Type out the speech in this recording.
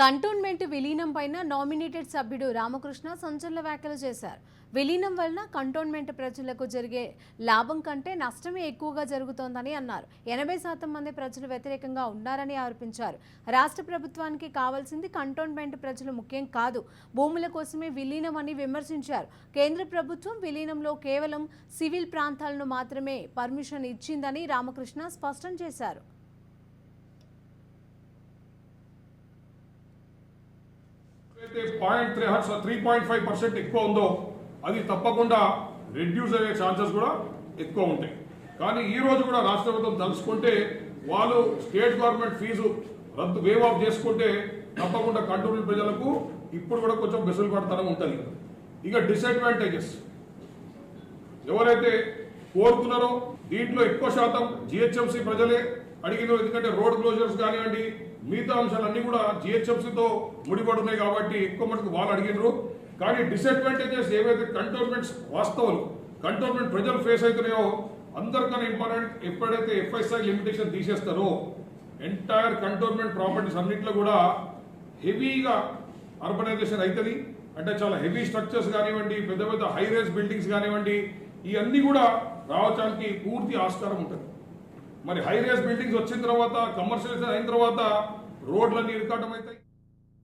Cantonment విలీనం పైన nominated సభ్యుడు రామకృష్ణ సంచలన వ్యాఖ్యలు చేశారు. విలీనం వలన కంటోన్మెంట్ ప్రజలకు జరిగే లాభం కంటే నష్టమే ఎక్కువగా జరుగుతోందని అన్నారు. ఎనభై శాతం మంది ప్రజలు వ్యతిరేకంగా ఉన్నారని ఆరోపించారు. రాష్ట్ర ప్రభుత్వానికి కావాల్సింది కంటోన్మెంట్ ప్రజలు ముఖ్యం కాదు. భూముల కోసమే విలీనం అని విమర్శించారు. కేంద్ర ప్రభుత్వం విలీనంలో కేవలం సివిల్ ప్రాంతాలను మాత్రమే పర్మిషన్ ఇచ్చిందని రామకృష్ణ స్పష్టం చేశారు. అయితే point three three point five percent ఎక్కువ ఉందో అది తప్పకుండా రెడ్యూస్ అయ్యే ఛాన్సెస్ కూడా ఎక్కువ ఉంటాయి. కానీ ఈ రోజు కూడా రాష్ట్ర ప్రభుత్వం తలుచుకుంటే వాళ్ళు స్టేట్ గవర్నమెంట్ ఫీజు రద్దు వేవ్ ఆఫ్ చేసుకుంటే తప్పకుండా కంట్రోల్ ప్రజలకు ఇప్పుడు కూడా కొంచెం వెసులుబాటుతనం ఉంటుంది. ఇక డిసడ్వాంటేజెస్ ఎవరైతే కోరుతున్నారో దీంట్లో ఎక్కువ శాతం జిహెచ్ఎంసీ ప్రజలే అడిగినారు ఎందుకంటే రోడ్ క్లోజర్స్ కానివ్వండి మిగతా అంశాలన్నీ కూడా జిహెచ్ఎంసీతో ముడిపడి ఉన్నాయి కాబట్టి ఎక్కువ మటుకు వాళ్ళు అడిగినారు. కానీ డిసడ్వాంటేజెస్ ఏవైతే కంటోన్మెంట్స్ వాస్తవాలు కంటోన్మెంట్ ప్రజలు ఫేస్ అవుతున్నాయో అందరికన్నా ఇంపార్టెంట్ ఎప్పుడైతే ఎఫ్ఐఎస్ఐ లిమిటేషన్ తీసేస్తారో ఎంటైర్ కంటోన్మెంట్ ప్రాపర్టీస్ అన్నింటిలో కూడా హెవీగా అర్బనైజేషన్ అవుతుంది అంటే చాలా హెవీ స్ట్రక్చర్స్ కానివ్వండి పెద్ద పెద్ద హైరేజ్ బిల్డింగ్స్ కానివ్వండి ఇవన్నీ కూడా రావడానికి పూర్తి ఆస్కారం ఉంటుంది. మరి హై రేస్ బిల్డింగ్స్ వచ్చిన తర్వాత కమర్షియలైజ్ అయిన తర్వాత రోడ్లన్నీ ఇరకాటం అవుతాయి